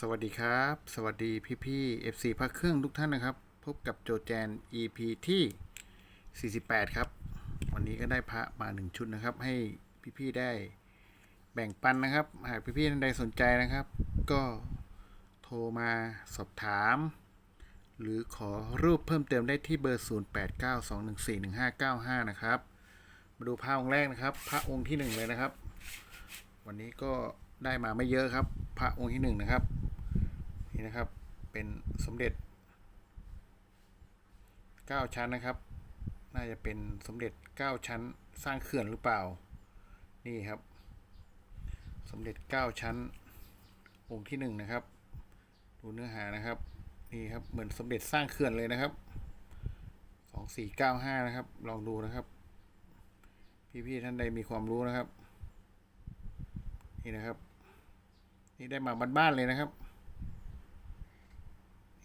สวัสดีครับ สวัสดีพี่พี่ๆ FC พระเครื่องทุกท่านนะครับ พบกับโจแจน EP ที่ 48 ครับ วันนี้ก็ได้พระมาหนึ่งชุดนะครับ ให้พี่พี่ได้แบ่งปันนะครับ หากพี่พี่ท่านใดสนใจนะครับ ก็โทรมาสอบถาม หรือขอรูปเพิ่มเติมได้ที่เบอร์ 0892141595 นะครับ มาดูพระองค์แรกนะครับ พระองค์ที่หนึ่งเลยนะครับ วันนี้ก็ ได้มาไม่เยอะครับ พระองค์ที่หนึ่งนะครับ นี่นะครับเป็นสมเด็จเก้าชั้นนะครับ น่าจะเป็นสมเด็จเก้าชั้นสร้างเขื่อนหรือเปล่า นี่ครับ สมเด็จเก้าชั้น องค์ที่หนึ่งนะครับ ดูเนื้อหานะครับ นี่ครับเหมือนสมเด็จสร้างเขื่อนเลยนะครับสองสี่เก้าห้านะครับ ลองดูนะครับ พี่ๆท่านใดมีความรู้นะครับ นี่นะครับ นี่ได้มาบ้านๆเลยนะครับ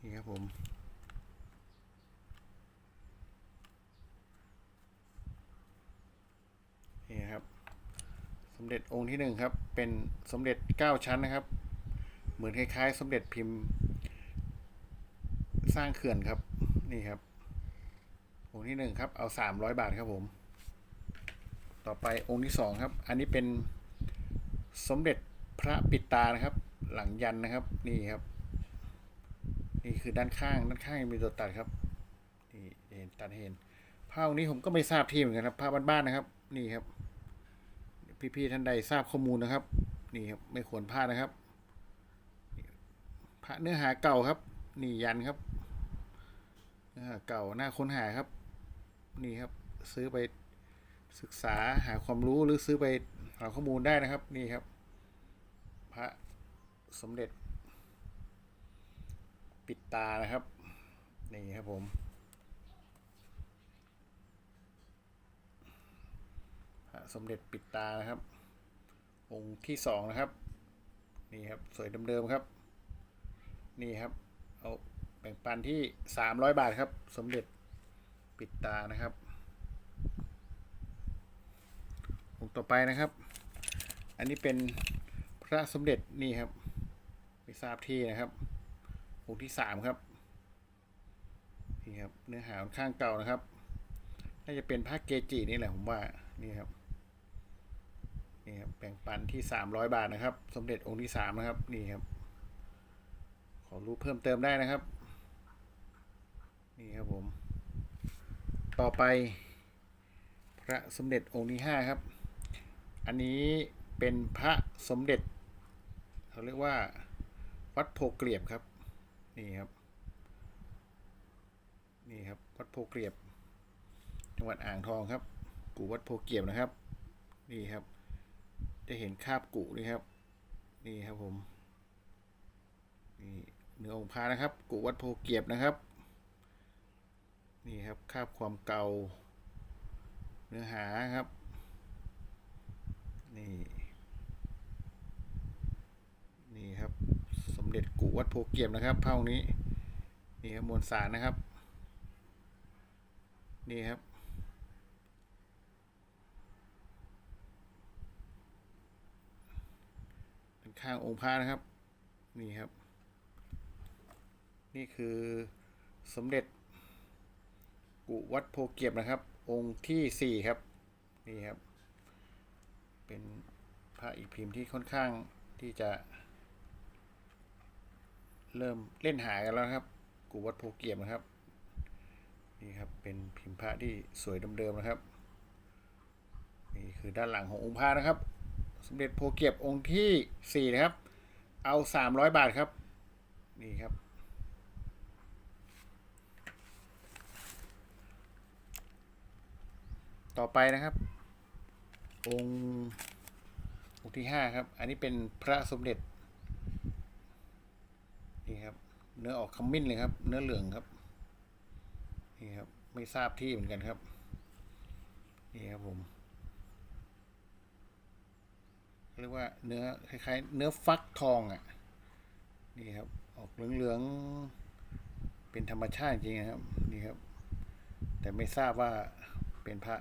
นี่ครับผมนี่ครับ สมเด็จองค์ที่หนึ่งครับ เป็นสมเด็จเก้าชั้นนะครับ เหมือนคล้ายๆ สมเด็จพิมพ์ สร้างเขื่อนครับ นี่ครับ องค์ที่หนึ่งครับ เอาสามร้อยบาทครับผม ต่อไปองค์ที่สองครับ อันนี้เป็นสมเด็จ พระปิดตานะครับ หลังยันนะครับ นี่ครับ นี่คือด้านข้างด้านข้างมีตัวตัดครับนี่เห็นตัดเห็นภาพนี้ผมก็ไม่ทราบที่เหมือนกันครับภาพบ้านๆนะครับ นี่ครับ พี่ๆท่านใดทราบข้อมูลนะครับ นี่ครับไม่ควรพลาดนะครับพระเนื้อหาเก่าครับ นี่ยันครับเนื้อหาเก่าน่าค้นหาครับ นี่ครับ ซื้อไปศึกษาหาความรู้หรือซื้อไปหาข้อมูลได้นะครับ นี่ครับ ระสมเด็จ ปิดตานะครับ นี่ครับผม พระสมเด็จปิดตานะครับ องค์ที่สองนะครับ นี่ครับสวยเดิมๆครับ นี่ครับ เอาแบ่งปันที่สามร้อยบาทครับ สมเด็จปิดตานะครับองค์ต่อไปนะครับ อันนี้เป็น ระสมเด็จนี่ครับ ไม่ทราบที่นะครับองค์ที่สามครับนี่ครับเนื้อหาค่อนข้างเก่านะครับน่าจะเป็นพระเกจินี่แหละผมว่านี่ครับนี่ครับแบ่งปันที่สามร้อยบาทนะครับ สมเด็จองค์ที่สามนะครับนี่ครับ ขอรู้เพิ่มเติมได้นะครับ นี่ครับผม ต่อไป พระสมเด็จองค์ที่ห้าครับ อันนี้เป็นพระสมเด็จ เขาเรียกว่า วัดโพเกลียบครับ นี่ครับ นี่ครับ วัดโพเกลียบ จังหวัดอ่างทองครับ กูวัดโพเกลียบนะครับ นี่ครับ จะเห็นคาบกุนี่ครับ นี่ครับผม นี่เนื้อองค์พระนะครับกุวัดโพเกลียบนะครับ นี่ครับ คาบความเก่า เนื้อหาครับ นี่ครับ สม เด็จกูวัดโพเกียมนะครับเท่านี้นี่ครับมวลสารนะครับ นี่ครับ เป็นข้างองค์พระนะครับ นี่ครับ นี่คือสมเด็จ กุวัดโพเกียบนะครับ องค์ที่สี่ครับ นี่ครับ เป็นพระอีกพิมพ์ที่ค่อนข้างที่จะ เริ่มเล่นหายกันแล้วครับกุวัดโพเกียบนะครับ นี่ครับเป็นพิมพ์พระที่สวยเดิมๆนะครับ นี่คือด้านหลังขององค์พระนะครับ สมเด็จโพเกียบองค์ที่สี่นะครับ เอาสามร้อยบาทครับ นี่ครับต่อไปนะครับ องค์องค์ที่ห้าครับ อันนี้เป็นพระสมเด็จ นี่ครับ เนื้อออกขมิ้นเลยครับ เนื้อเหลืองครับ นี่ครับ ไม่ทราบที่เหมือนกันครับ นี่ครับผมเรียกว่าเนื้อคล้ายๆ เนื้อฟักทองอะ นี่ครับ ออกเหลืองๆ เป็นธรรมชาติจริงๆครับ นี่ครับ แต่ไม่ทราบว่าเป็นพระ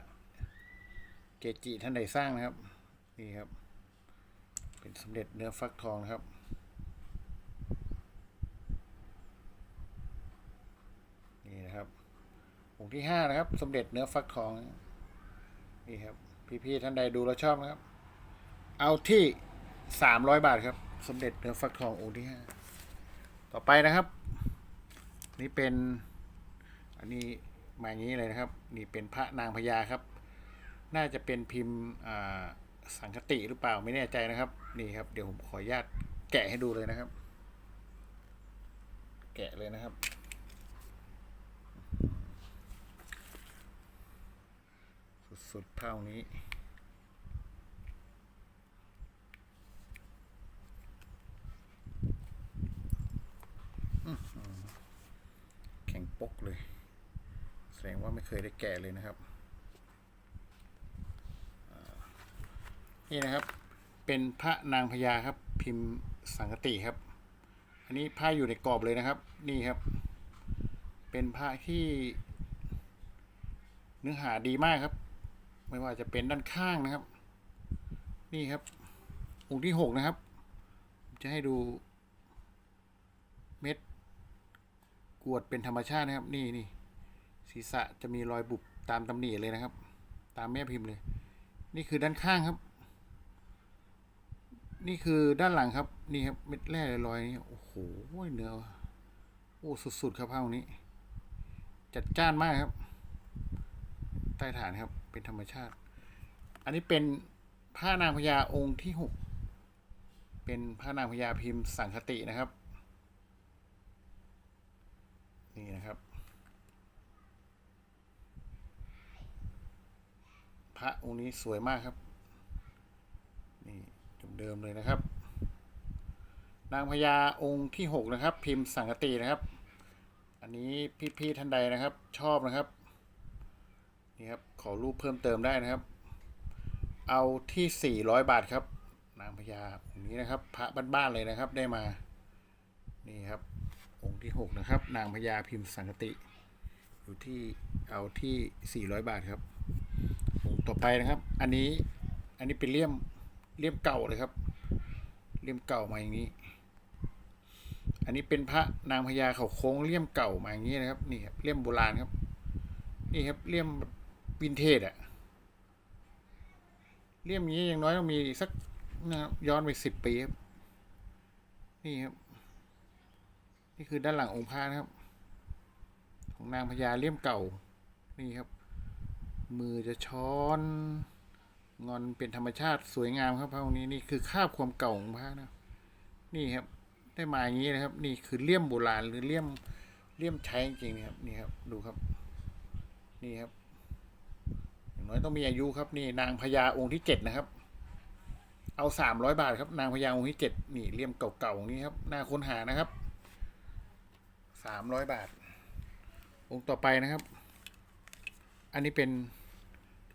เกจิท่านใดสร้างนะครับ นี่ครับ เป็นสมเด็จเนื้อฟักทองนะครับ ค์ที่ห้านะครับ สมเด็จเนื้อฟักทองนี่ครับ พี่ๆท่านใดดูแล้วชอบนะครับ เอาที่สามร้อยบาทครับ สมเด็จเนื้อฟักทององค์ที่ห้าต่อไปนะครับ นี่เป็น อันนี้มาอย่างนี้เลยนะครับ นี่เป็นพระนางพญาครับ น่าจะเป็นพิมพ์สังคติหรือเปล่าไม่แน่ใจนะครับ นี่ครับ เดี๋ยวผมขออนุญาตแกะให้ดูเลยนะครับ แกะเลยนะครับ สุดเท่านี้ แข็งปกเลย แสดงว่าไม่เคยได้แกะเลยนะครับ นี่นะครับ เป็นพระนางพญาครับ พิมพ์สังกติครับ อันนี้ผ้าอยู่ในกรอบเลยนะครับ นี่ครับ เป็นผ้าที่เนื้อหาดีมากครับ ไม่ว่าจะเป็นด้านข้างนะครับ นี่ครับองค์ที่หกนะครับ จะให้ดูเม็ดกรวดเป็นธรรมชาตินะครับ นี่นี่ศีรษะจะมีรอยบุบตามตำหนิเลยนะครับ ตามแม่พิมพ์เลย นี่คือด้านข้างครับ นี่คือด้านหลังครับ นี่ครับเม็ดแร่ลอยนี่โอ้โหเนื้อโอ้สุดๆครับผ้าองค์นี้ จัดจ้านมากครับ ใต้ฐานครับ เป็นธรรมชาติ อันนี้เป็นผ้านางพญาองค์ที่หกเป็นผ้านางพญาพิมพ์สังคตินะครับ นี่นะครับ พระองค์นี้สวยมากครับ นี่เดิมเลยนะครับ นางพญาองค์ที่หกนะครับ พิมพ์สังกตินะครับ อันนี้พี่ๆท่านใดนะครับ ชอบนะครับ นี่ครับขอรูปเพิ่มเติมได้นะครับ เอาที่ 400 บาทครับ นางพญาองค์นี้นะครับ พระบ้านๆเลยนะครับได้มา นี่ครับ องค์ที่ 6 นะครับ นางพญาพิมพ์สังกติ อยู่ที่เอาที่ 400 บาทครับองค์ต่อไปนะครับ อันนี้อันนี้เป็นเลี่ยมเลี่ยมเก่าเลยครับ เลี่ยมเก่ามาอย่างนี้ อันนี้เป็นพระนางพญาเขาโค้งเลี่ยมเก่ามาอย่างนี้นะครับ นี่ครับเลี่ยมโบราณครับ นี่ครับเลี่ยม วินเทจอะเลี่ยมนี้อย่างน้อยต้องมีสักนะครับย้อนไปสิบปีครับ นี่ครับ นี่คือด้านหลังองค์พระนะครับ ของนางพญาเลี่ยมเก่า นี่ครับ มือจะช้อน งอนเป็นธรรมชาติสวยงามครับพระองค์นี้นี่คือคาบความเก่าของพระนะนี่ครับ ได้มาอย่างนี้นะครับ นี่คือเลี่ยมโบราณหรือเลี่ยมเลี่ยมใช้จริงๆนะครับนี่ครับ ดูครับ นี่ครับ น้อยต้องมีอายุครับนี่นางพญาองค์ที่เจ็ดนะครับ เอาสามร้อยบาทครับนางพญาองค์ที่เจ็ดนี่เลี่ยมเก่าๆนี้ครับน่าค้นหานะครับสามร้อยบาท องค์ต่อไปนะครับ อันนี้เป็น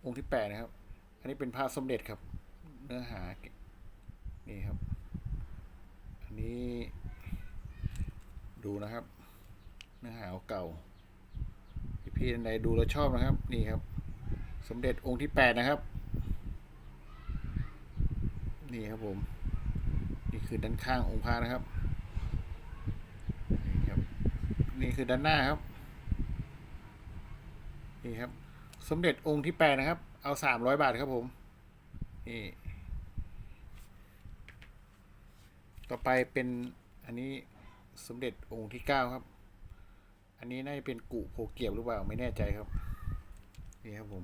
องค์ที่แปดนะครับ อันนี้เป็นพระสมเด็จครับ เนื้อหานี่ครับ อันนี้ดูนะครับ เนื้อหาเก่าพี่ๆท่านใดดูแล้วชอบนะครับ นี่ครับ สมเด็จองค์ที่แปดนะครับ นี่ครับผม นี่คือด้านข้างองค์พระนะครับ นี่ครับ นี่คือด้านหน้าครับ นี่ครับ สมเด็จองค์ที่แปดนะครับ เอาสามร้อยบาทครับผม นี่ ต่อไปเป็นอันนี้สมเด็จองค์ที่เก้าครับ อันนี้น่าจะเป็นกุโพเกียบหรือเปล่าไม่แน่ใจครับ นี่ครับผม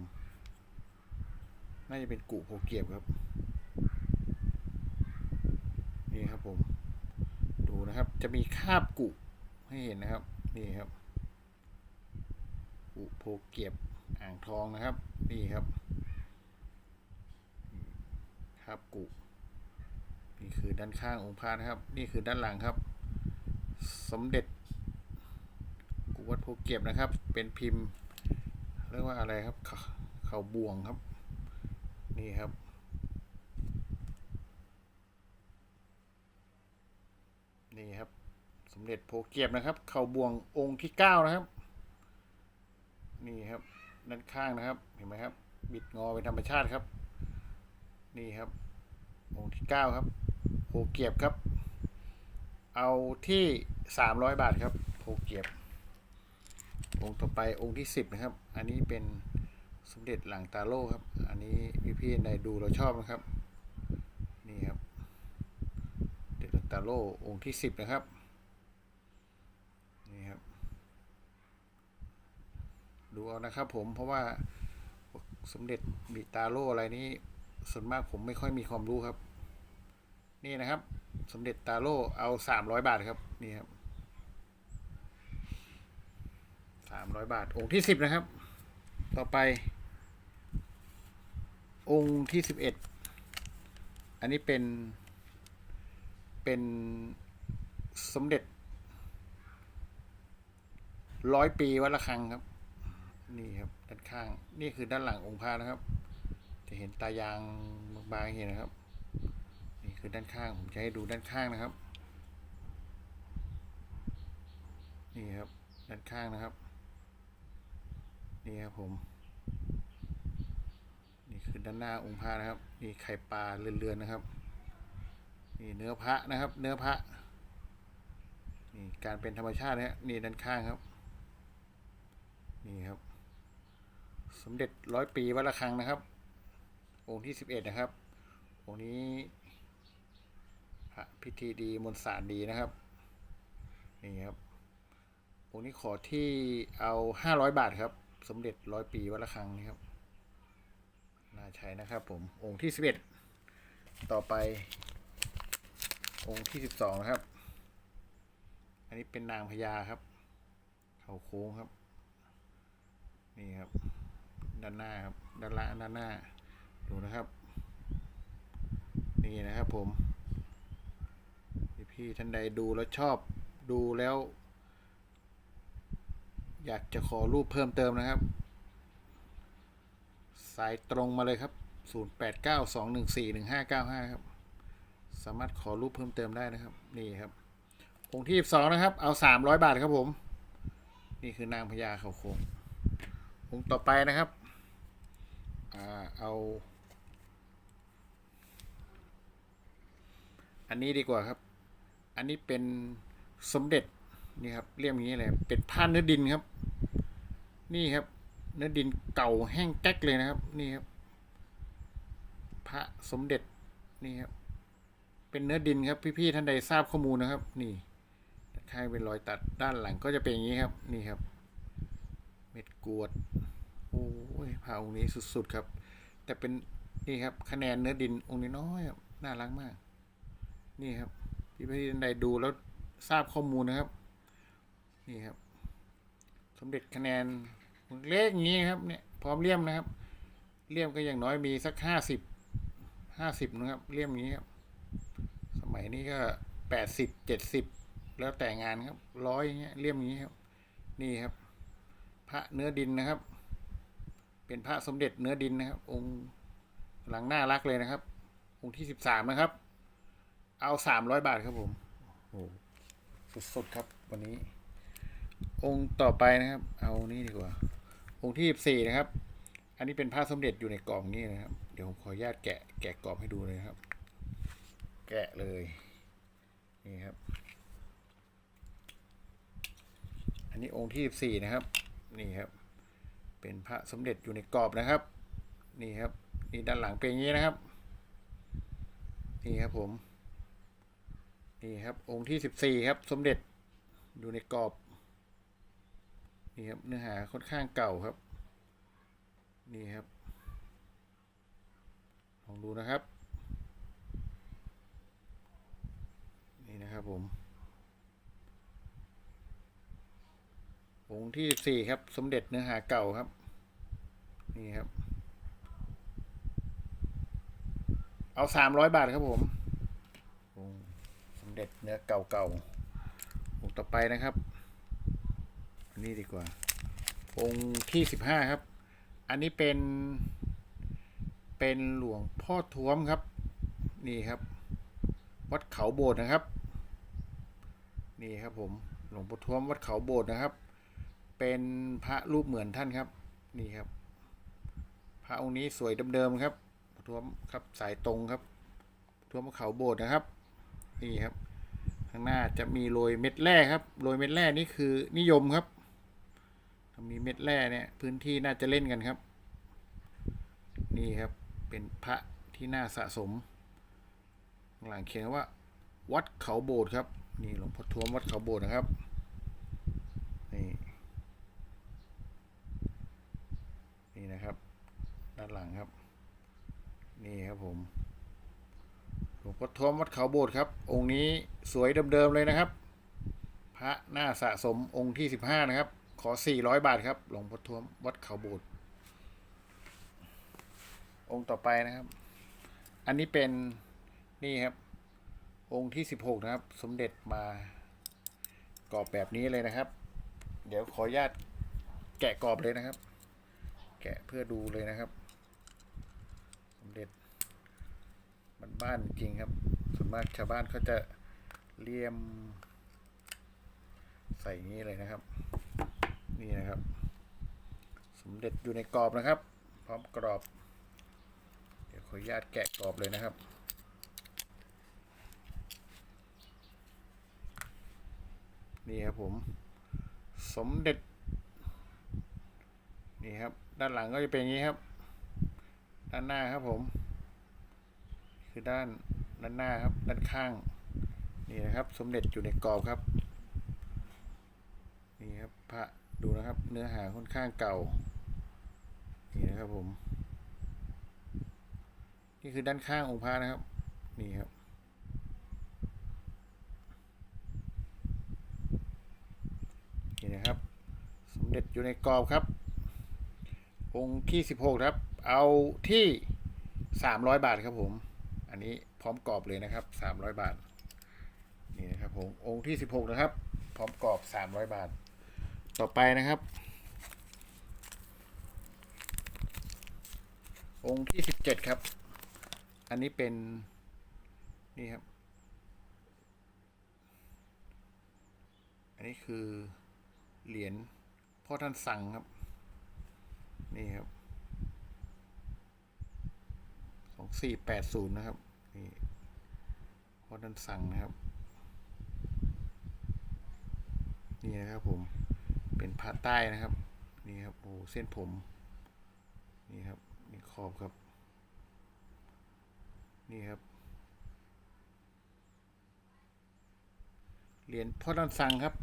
น่าจะเป็นกุโพเกียบครับ นี่ครับผม ดูนะครับ จะมีคาบกุให้เห็นนะครับ นี่ครับกุโพเกียบอ่างทองนะครับ นี่ครับคราบกุนี่คือด้านข้างองค์พระนะครับ นี่คือด้านหลังครับ สมเด็จกุวัดโพเก็บนะครับ เป็นพิมพ์ เรียกว่าอะไรครับ เขาเขาบวงครับ นี่ครับ นี่ครับสมเด็จโพเก็บนะครับ เข่าบวงองค์ที่เก้านะครับ นี่ครับด้านข้างนะครับ เห็นไหมครับ บิดงอเป็นธรรมชาติครับ นี่ครับ องค์ที่เก้าครับโพเกียบครับ เอาที่สามร้อยบาทครับโพเกียบองค์ต่อไปองค์ที่สิบนะครับ อันนี้เป็น สมเด็จหลังตาโล่ครับ อันนี้พี่พี่ๆในดูเราชอบนะครับ นี่ครับเด็จหลังตาโล่องค์ที่สิบนะครับ นี่ครับ ดูเอานะครับผมเพราะว่าสมเด็จบิตาโลอะไรนี้ ส่วนมากผมไม่ค่อยมีความรู้ครับ นี่นะครับ สมเด็จตาโลเอาสามร้อยบาทครับ นี่ครับสามร้อยบาท องค์ที่สิบนะครับ ต่อไป องค์ที่สิบเอ็ดอันนี้เป็น เป็นสมเด็จร้อยปีวัดระฆังครับ นี่ครับด้านข้าง นี่คือด้านหลังองค์พระนะครับ จะเห็นตายางบางๆเห็นนะครับ นี่คือด้านข้างผมจะให้ดูด้านข้างนะครับ นี่ครับด้านข้างนะครับ นี่ครับผม นี่คือด้านหน้าองค์พระนะครับนี่ไข่ปลาเรือนๆนะครับนี่เนื้อพระนะครับ เนื้อพระนี่การเป็นธรรมชาตินะฮะนี่ด้านข้างครับนี่ครับ สมเด็จร้อยปีวัดระฆังนะครับ องค์ที่สิบเอ็ดนะครับ องค์นี้พระพิธีดีมนสารดีนะครับนี่ครับองค์นี้ขอที่เอาห้าร้อยบาทครับ สมเด็จร้อยปีวัดระฆังนี่ครับ ใช้นะครับผมองค์ที่สิบเอ็ดต่อไป องค์ที่สิบสองนะครับ อันนี้เป็นนางพญาครับ เขาโค้งครับ นี่ครับ ด้านหน้าครับด้านล่างด้านหน้าดูนะครับ นี่นะครับผมพี่ๆท่านใดดูแล้วชอบดูแล้ว อยากจะขอรูปเพิ่มเติมนะครับ สายตรงมาเลยครับ 0892141595 ครับ สามารถขอรูปเพิ่มเติมได้นะครับ นี่ครับองค์ที่สองนะครับ เอาสามร้อยบาทครับผม นี่คือนางพญาเขาโค้งองค์ต่อไปนะครับอ่าเอา อันนี้ดีกว่าครับ อันนี้เป็นสมเด็จนี่ครับเรียกอย่างนี้เลยเป็นผ้าเนื้อดินครับ นี่ครับ เนื้อดินเก่าแห้งแก๊กเลยนะครับ นี่ครับ พระสมเด็จนี่ครับ เป็นเนื้อดินครับ พี่ๆท่านใดทราบข้อมูลนะครับ นี่ข้าเป็นรอยตัดด้านหลังก็จะเป็นอย่างนี้ครับ นี่ครับ เม็ดกรวด โอ้ยพระองค์นี้สุดๆครับ แต่เป็นนี่ครับ คะแนนเนื้อดินองค์นี้น้อยครับน่ารักมาก นี่ครับ พี่พี่ท่านใดดูแล้วทราบข้อมูลนะครับ นี่ครับ สมเด็จคะแนน เลขอย่างนี้ครับเนี่ยพร้อมเลี่ยมนะครับ เลี่ยมก็อย่างน้อยมีสักห้าสิบห้าสิบนะครับเลี่ยมอย่างนี้ครับ สมัยนี้ก็แปดสิบเจ็ดสิบแล้วแต่งานครับร้อยอย่างเงี้ยเลี่ยมอย่างนี้ครับ นี่ครับ พระเนื้อดินนะครับ เป็นพระสมเด็จเนื้อดินนะครับ องค์หลังน่ารักเลยนะครับ องค์ที่สิบสามนะครับ เอาสามร้อยบาทครับผมโอ้สุดๆครับวันนี้ องค์ต่อไปนะครับ เอานี่ดีกว่า องค์ที่สิบสี่นะครับ อันนี้เป็นพระสมเด็จอยู่ในกล่องนี้นะครับ เดี๋ยวผมขออนุญาตแกะแกะกรอบให้ดูเลยครับ แกะเลย นี่ครับ อันนี้องค์ที่สี่นะครับ นี่ครับ เป็นพระสมเด็จอยู่ในกรอบนะครับ นี่ครับ นี่ด้านหลังเป็นอย่างนี้นะครับ นี่ครับผม นี่ครับ องค์ที่สิบสี่ครับ สมเด็จอยู่ในกรอบ นี่ครับเนื้อหาค่อนข้างเก่าครับ นี่ครับ ลองดูนะครับ นี่นะครับผม องค์ที่สี่ครับ สมเด็จเนื้อหาเก่าครับ นี่ครับ เอาสามร้อยบาทครับผมองค์สมเด็จเนื้อเก่าเก่าๆองค์ต่อไปนะครับ นนี้ดีกว่า องค์ที่สิบห้าครับ อันนี้เป็น เป็นหลวงพ่อท้วมครับ นี่ครับ วัดเขาโบสถ์นะครับ นี่ครับผม หลวงพ่อท้วมวัดเขาโบสถ์นะครับ เป็นพระรูปเหมือนท่านครับ นี่ครับ พระองค์นี้สวยเดิมๆครับท้วมครับสายตรงครับท้วมวัดเขาโบสถ์นะครับ นี่ครับข้างหน้าจะมีโรยเม็ดแร่ครับ โรยเม็ดแร่นี่คือนิยมครับ มีเม็ดแร่เนี่ยพื้นที่น่าจะเล่นกันครับ นี่ครับเป็นพระที่น่าสะสม หลังเขียนว่า วัดเขาโบสถ์ครับ นี่หลวงพ่อท้วมวัดเขาโบสถ์นะครับนี่นี่นะครับ ด้านหลังครับ นี่ครับผมหลวงพ่อท้วมวัดเขาโบสถ์ครับ องค์นี้สวยเดิมๆเลยนะครับ พระหน้าสะสมองค์ที่สิบห้านะครับ ขอสี่ร้อยบาทครับ หลวงพ่อทวม วัดเขาโบสถ์องค์ต่อไปนะครับ อันนี้เป็นนี่ครับ องค์ที่สิบหกนะครับ สมเด็จมากรอบแบบนี้เลยนะครับ เดี๋ยวขออนุญาตแกะกรอบเลยนะครับ แกะเพื่อดูเลยนะครับ สมเด็จมันบ้านจริงครับส่วนมากชาวบ้านเขาจะเลี่ยมใส่นี้เลยนะครับ นี่นะครับสมเด็จอยู่ในกรอบนะครับ พร้อมกรอบ เดี๋ยวขออนุญาตแกะกรอบเลยนะครับนี่ครับผมสมเด็จนี่ครับ ด้านหลังก็จะเป็นอย่างนี้ครับ ด้านหน้าครับผม คือด้านด้านหน้าครับ ด้านข้าง นี่นะครับ สมเด็จอยู่ในกรอบครับ นี่ครับพระ ดูนะครับเนื้อหาค่อนข้างเก่า นี่นะครับผม นี่คือด้านข้างองค์พระนะครับ นี่ครับ นี่นะครับ สมเด็จอยู่ในกรอบครับ องค์ที่สิบหกครับ เอาที่สามร้อยบาทครับผม อันนี้พร้อมกรอบเลยนะครับสามร้อยบาท นี่นะครับผม องค์ที่สิบหกนะครับ พร้อมกรอบสามร้อยบาท ต่อไปนะครับ องค์ที่สิบเจ็ดครับ อันนี้เป็น นี่ครับ อันนี้คือเหรียญพ่อท่านสั่งครับ นี่ครับสองสี่แปดศูนย์นะครับ นี่พ่อท่านสั่งนะครับ นี่นะครับผม เป็นพระใต้นะครับ นี่ครับโอ้เส้นผม นี่ครับนี่ขอบครับ นี่ครับเหรียญพ่อท่านสั่งครับ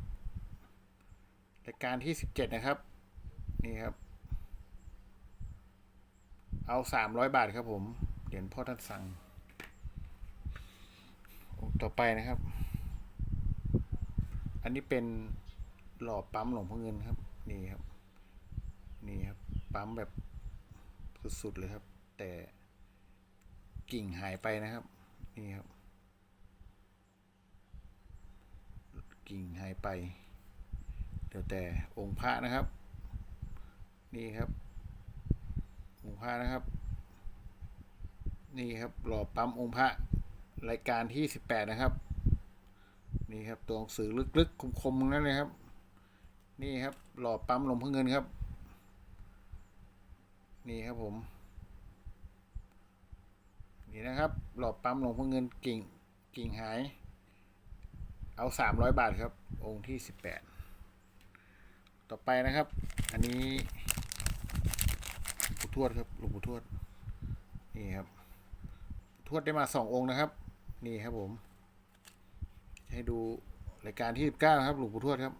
รายการที่สิบเจ็ดนะครับ นี่ครับ เอาสามร้อยบาทครับผมเหรียญพ่อท่านสั่งต่อไปนะครับ อันนี้เป็น หล่อปั๊มหลวงพ่อเงินครับ นี่ครับ นี่ครับ ปั๊มแบบสุดๆเลยครับ แต่กิ่งหายไปนะครับ นี่ครับ กิ่งหายไปเดี๋ยวแต่องค์พระนะครับ นี่ครับ องค์พระนะครับ นี่ครับหล่อปั๊มองค์พระรายการที่สิบแปดนะครับ นี่ครับตัวหนังสือลึกๆคมๆนั้นเลยครับ นี่ครับ หล่อปั๊มลวงพ่อเงินครับ นี่ครับผม นี่นะครับ หล่อปั๊มลวงพ่อเงินกิ่งกิ่งหาย เอาสามร้อยบาทครับ องค์ที่สิบแปดต่อไปนะครับ อันนี้หลวงปู่ทวดครับหลวงปู่ทวด นี่ครับ ทวดได้มาสององค์นะครับ นี่ครับผม ให้ดูรายการที่สิบเก้าครับหลวงปู่ทวดครับ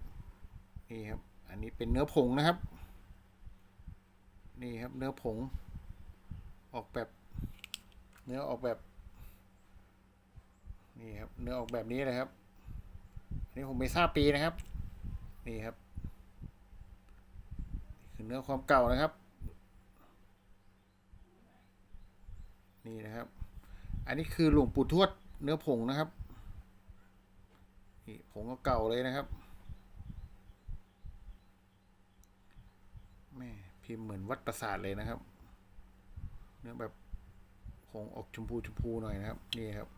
นี่ครับ อันนี้เป็นเนื้อผงนะครับ นี่ครับเนื้อผง ออกแบบ เนื้อออกแบบ นี่ครับ เนื้อออกแบบนี้เลยครับ อันนี้ผมไม่ทราบปีนะครับ นี่ครับคือเนื้อความเก่านะครับ นี่นะครับ อันนี้คือหลวงปู่ทวดเนื้อผงนะครับนี่ผงเก่าเลยนะครับ แม่ พิมพ์เหมือนวัดประสาทเลยนะครับเนื้อแบบผงออกชมพูชมพูหน่อยนะครับนี่ครับ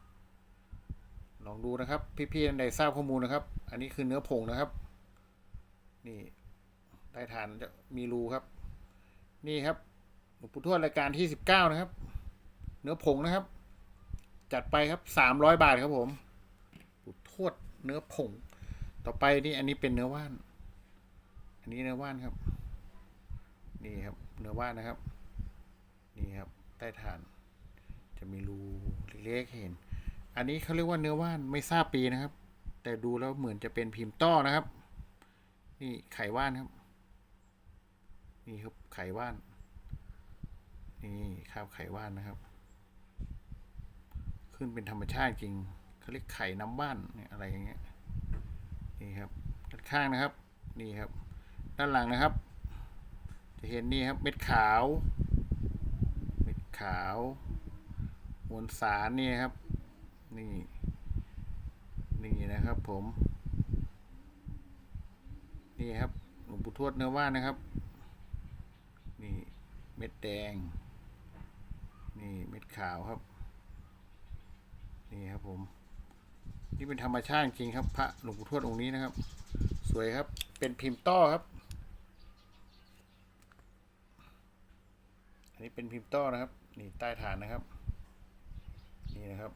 ลองดูนะครับ พี่ๆท่านใดทราบข้อมูลนะครับ อันนี้คือเนื้อผงนะครับ นี่ใต้ฐานจะมีรูครับ นี่ครับหลวงปู่ทวดรายการที่สิบเก้านะครับ เนื้อผงนะครับ จัดไปครับสามร้อยบาทครับผมปู่ทวดเนื้อผง ต่อไปนี่อันนี้เป็นเนื้อว่าน อันนี้เนื้อว่านครับ นี่ครับเนื้อว่านนะครับ นี่ครับใต้ฐาน จะมีรูเล็กๆเห็น อันนี้เขาเรียกว่าเนื้อว่านไม่ทราบปีนะครับ แต่ดูแล้วเหมือนจะเป็นพิมพ์ต้อนะครับ นี่ไขว่านครับ นี่ครับไขว่าน นี่คราบไขว่านนะครับ ขึ้นเป็นธรรมชาติจริงเขาเรียกไข่น้ำว่านเนี่ยอะไรอย่างเงี้ยนี่ครับด้านข้างนะครับ นี่ครับ ด้านหลังนะครับ จะเห็นนี่ครับเม็ดขาว เม็ดขาวมวลสารนี่ครับ นี่นี่นะครับผม นี่ครับหลวงปู่ทวดเนื้อว่านนะครับ นี่เม็ดแดง นี่เม็ดขาวครับ นี่ครับผม นี่เป็นธรรมชาติจริงครับ พระหลวงปู่ทวดองค์นี้นะครับ สวยครับ เป็นพิมพ์ต้อครับ อันนี้เป็นพิมพ์ต้อนะครับ นี่ใต้ฐานนะครับ นี่นะครับ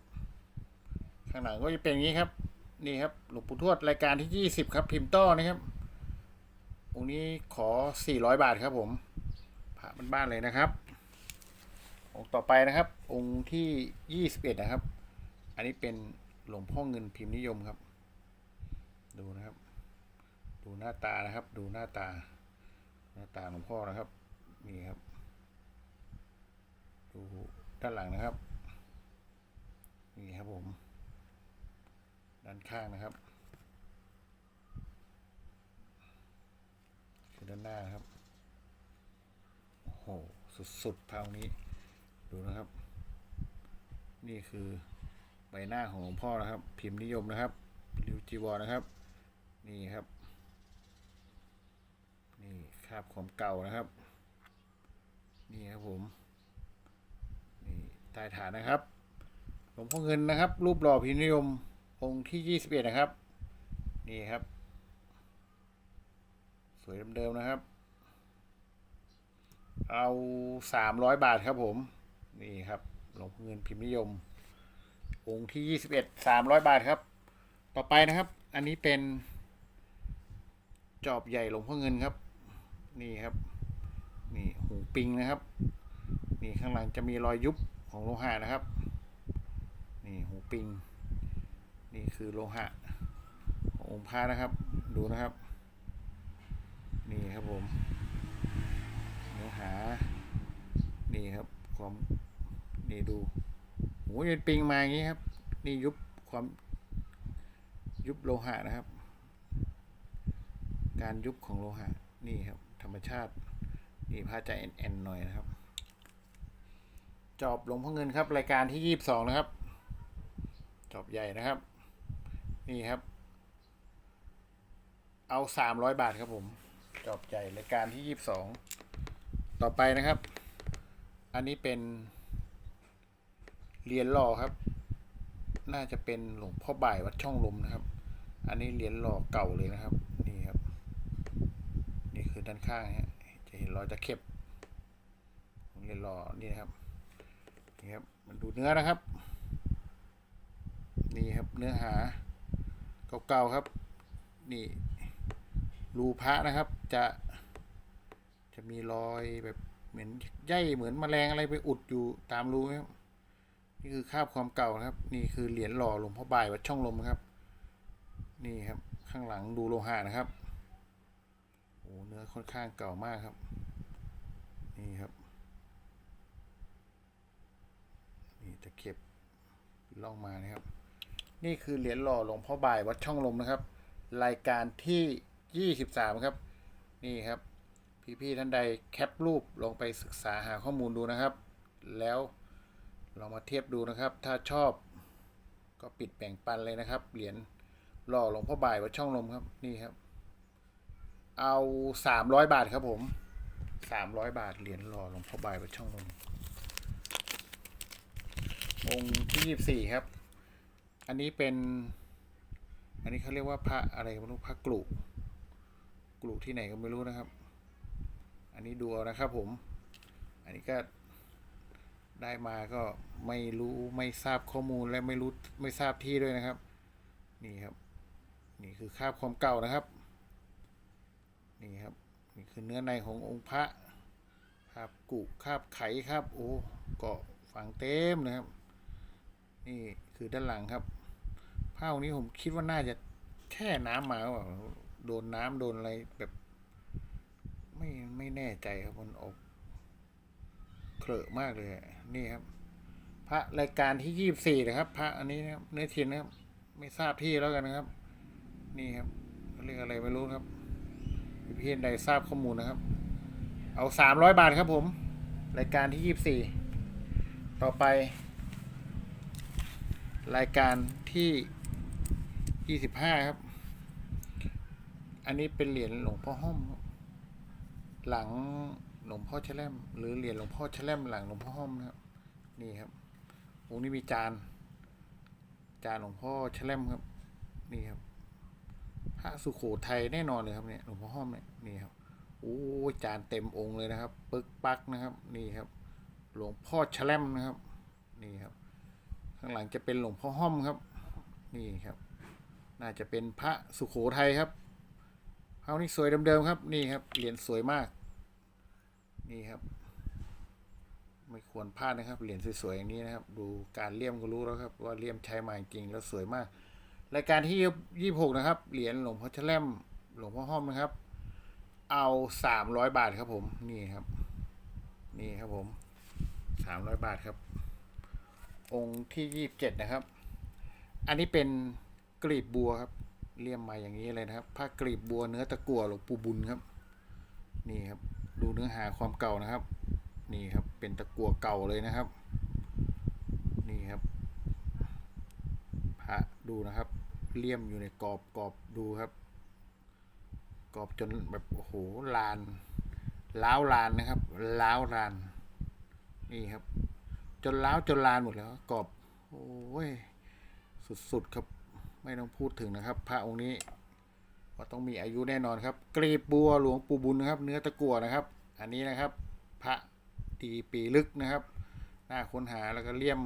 ข้างหลังก็จะเป็นอย่างนี้ครับ นี่ครับหลวงปู่ทวดรายการที่ยี่สิบครับ พิมพ์ต้อนะครับองค์นี้ขอสี่ร้อยบาทครับผมพระบ้านๆเลยนะครับ องค์ต่อไปนะครับ องค์ที่ยี่สิบเอ็ดนะครับ อันนี้เป็นหลวงพ่อเงินพิมพ์นิยมครับ ดูนะครับ ดูหน้าตานะครับ ดูหน้าตา หน้าตาหลวงพ่อนะครับ นี่ครับ ดูด้านหลังนะครับ นี่ครับผม ด้านข้างนะครับคือด้านหน้านครับโอ้โหสุดๆทางนี้ ดูนะครับ นี่คือใบหน้าของหลวงพ่อนะครับ พิมพ์นิยมนะครับริวจีวรนะครับ นี่ครับ นี่คราบความเก่านะครับ นี่ครับผม ใต้ฐานนะครับหลวงพ่อเงินนะครับ รูปหล่อพิมพ์นิยมองค์ที่ยี่สิบเอ็ดนะครับ นี่ครับ สวยเดิมๆนะครับ เอาสามร้อยบาทครับผม นี่ครับหลวงพ่อเงินพิมพ์นิยม องค์ที่ยี่สิบเอ็ดสามร้อยบาทครับ ต่อไปนะครับ อันนี้เป็น จอบใหญ่หลวงพ่อเงินครับ นี่ครับ นี่หูปิงนะครับ นี่ข้างหลังจะมีรอยยุบ ของโลหะนะครับ นี่หูปิง นี่คือโลหะขององค์พระนะครับ ดูนะครับ นี่ครับผมเนื้อหา นี่ครับความนี่ดูโอ้ยเป็นปิงมาอย่างนี้ครับ นี่ยุบความยุบโลหะนะครับ การยุบของโลหะ นี่ครับ ธรรมชาติ นี่พระจะแอนๆหน่อยนะครับ จอบหลวงพ่อเงินครับ รายการที่ยี่สิบสองนะครับ จอบใหญ่นะครับ นี่ครับ เอาสามร้อยบาทครับผม จอบใหญ่รายการที่ยี่สิบสองต่อไปนะครับ อันนี้เป็นเหรียญหล่อครับ น่าจะเป็นหลวงพ่อบ่ายวัดช่องลมนะครับ อันนี้เหรียญหล่อเก่าเลยนะครับ นี่ครับ นี่คือด้านข้างฮะจะเห็นรอยตะเข็บของเหรียญหล่อนี่นะครับ นี่ครับมันดูเนื้อนะครับ นี่ครับเนื้อหาเก่าๆครับ นี่รูพระนะครับ จะจะมีรอยแบบเหมือนใยเหมือนแมลงอะไรไปอุดอยู่ตามรูครับนี่คือคาบความเก่านะครับ นี่คือเหรียญหล่อหลวงพ่อบ่ายวัดช่องลมครับ นี่ครับข้างหลังดูโลหะนะครับโอ้เนื้อค่อนข้างเก่ามากครับ นี่ครับ นี่ตะเข็บล่องมานะครับ นี่คือเหรียญหล่อหลวงพ่อบ่ายวัดช่องลมนะครับ รายการที่ยี่สิบามครับ นี่ครับ พี่ๆท่านใดแคปรูปลงไปศึกษาหาข้อมูลดูนะครับ แล้วลองมาเทียบดูนะครับ ถ้าชอบก็ปิดแบ่งปันเลยนะครับ เหรียญหล่อหลวงพ่อบ่ายวัดช่องลมครับ นี่ครับ เอาสามร้อยบาทครับผมสามร้อยบาทเหรียญหล่อหลวงพ่อบ่ายวัดช่องลม องค์ที่ยี่สี่ครับ อันนี้เป็น อันนี้เขาเรียกว่าพระอะไรไม่รู้พระกลุกลุที่ไหนก็ไม่รู้นะครับ อันนี้ดูเอานะครับผม อันนี้ก็ได้มาก็ไม่รู้ไม่ทราบข้อมูลและไม่รู้ไม่ทราบที่ด้วยนะครับ นี่ครับ นี่คือคาบความเก่านะครับ นี่ครับนี่คือเนื้อในขององค์พระคาบกุคาบไขครับ โอ้เกาะฝังเต็มนะครับ นี่คือด้านหลังครับผ้าองค์นี้ผมคิดว่าน่าจะแช่น้ำมาหรือโดนน้ำโดนอะไรแบบ ไม่ไม่แน่ใจครับมันออกเคลอะมากเลยนี่ครับ พระรายการที่ยี่สี่นะครับ พระอันนี้นะครับเนื้อทินนะครับ ไม่ทราบที่แล้วกันนะครับ นี่ครับเขาเรียกอะไรไม่รู้ครับพี่เพียนใดทราบข้อมูลนะครับ เอาสามร้อยบาทครับผม รายการที่ยี่บสี่ต่อไป รายการที่ยี่สิบห้าครับ อันนี้เป็นเหรียญหลวงพ่อห้อม หลังหลวงพ่อแชล่ม หรือเหรียญหลวงพ่อแชล่มหลังหลวงพ่อห้อมนะครับ นี่ครับองค์นี้มีจาน จานหลวงพ่อแชล่มครับ นี่ครับ พระสุโขทัยแน่นอนเลยครับเนี่ยหลวงพ่อห้อมเนี่ย นี่ครับ โอ้จานเต็มองค์เลยนะครับ ปึกปักนะครับ นี่ครับ หลวงพ่อแชล่มนะครับ นี่ครับ ข้างหลังจะเป็นหลวงพ่อห้อมครับ นี่ครับ น่าจะเป็นพระสุโขทัยครับเฮานี่สวยเดิมๆครับ นี่ครับเหรียญสวยมาก นี่ครับ ไม่ควรพลาดนะครับเหรียญสวยๆอย่างนี้นะครับ ดูการเลี่ยมก็รู้แล้วครับว่าเลี่ยมใช้มาจริงแล้วสวยมากรายการที่ยี่หกนะครับ เหรียญหลวงพ่อแชล่มหลวงพ่อห้อมนะครับ เอาสามร้อยบาทครับผม นี่ครับ นี่ครับผมสามร้อยบาทครับ องค์ที่ยี่บเจ็ดนะครับ อันนี้เป็นกลีบบัวครับ เลี่ยมมาอย่างนี้เลยนะครับผ้ากลีบบัวเนื้อตะกั่วหลวงปู่บุญครับ นี่ครับ ดูเนื้อหาความเก่านะครับ นี่ครับเป็นตะกั่วเก่าเลยนะครับ นี่ครับพระดูนะครับ เลี่ยมอยู่ในกรอบกรอบดูครับ กรอบจนแบบโอ้โหลานล้าวลานนะครับล้าวลาน นี่ครับ จนล้าวจนลานหมดแล้วกรอบโอ้ยสุดๆครับ ไม่ต้องพูดถึงนะครับ พระองค์นี้ก็ต้องมีอายุแน่นอนครับ กรีบบัวหลวงปู่บุญนะครับ เนื้อตะกั่วนะครับ อันนี้นะครับ พระดีปีลึกนะครับน่าค้นหาแล้วก็เลี่ยม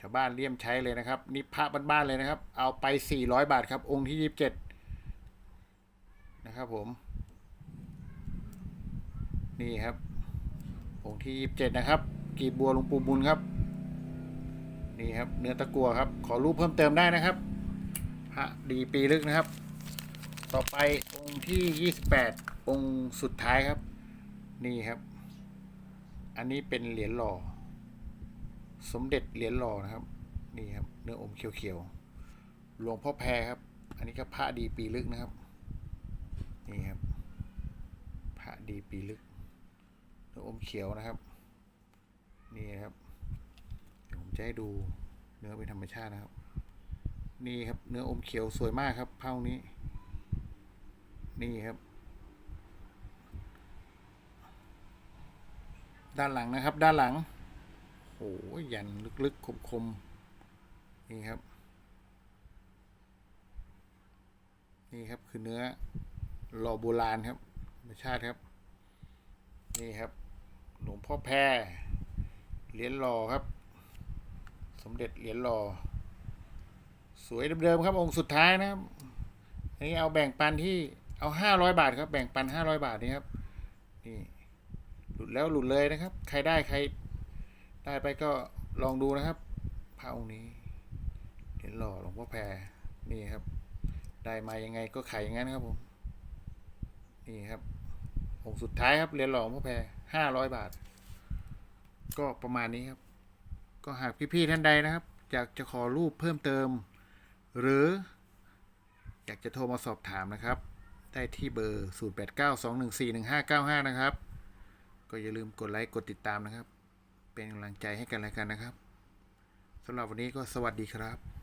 ชาวบ้านเลี่ยมใช้เลยนะครับ นี่พระบ้านๆเลยนะครับ เอาไป 400 บาทครับ องค์ที่ 27 นะครับผม นี่ครับ องค์ที่ 27 นะครับ กีบบัวหลวงปู่บุญครับ นี่ครับ เนื้อตะกัวครับ ขอรูปเพิ่มเติมได้นะครับพระดีปีลึกนะครับ ต่อไปองค์ที่ 28 องค์สุดท้ายครับ นี่ครับ อันนี้เป็นเหรียญหล่อ สมเด็จเหรียญหล่อนะครับ นี่ครับ เนื้ออมเขียวๆ หลวงพ่อแพรครับ อันนี้ก็พระดีปีลึกนะครับ นี่ครับ พระดีปีลึกเนื้ออมเขียวนะครับ นี่ครับเดี๋ยวผมจะให้ดูเนื้อเป็นธรรมชาตินะครับ นี่ครับเนื้ออมเขียวสวยมากครับเผ่านี้ นี่ครับ ด้านหลังนะครับ ด้านหลังโอ้ยยันลึกๆคมๆนี่ครับ นี่ครับคือเนื้อหล่อโบราณครับธรรมชาติครับ นี่ครับ หลวงพ่อแพร เหรียญหล่อครับ สมเด็จเหรียญหล่อ สวยเดิมๆครับองค์สุดท้ายนะครับอันนี้เอาแบ่งปันที่เอาห้าร้อยบาทครับ แบ่งปันห้าร้อยบาทนี่ครับนี่หลุดแล้วหลุดเลยนะครับ ใครได้ใคร ได้ไปก็ลองดูนะครับพระองค์นี้เหรียญหล่อหลวงพ่อแพรนี่ครับ ได้มายังไงก็ขายอย่างนั้นครับผมนี่ครับองค์สุดท้ายครับเหรียญหล่อหลวงพ่อแพรห้าร้อยบาท ก็ประมาณนี้ครับ ก็หากพี่ ๆ ท่านใดนะครับ อยากจะขอรูปเพิ่มเติม หรือ อยากจะโทรมาสอบถามนะครับ ได้ที่เบอร์ 0892141595 นะครับ ก็อย่าลืมกดไลค์กดติดตามนะครับ เป็นกำลังใจให้กันและกันนะครับสำหรับวันนี้ก็สวัสดีครับ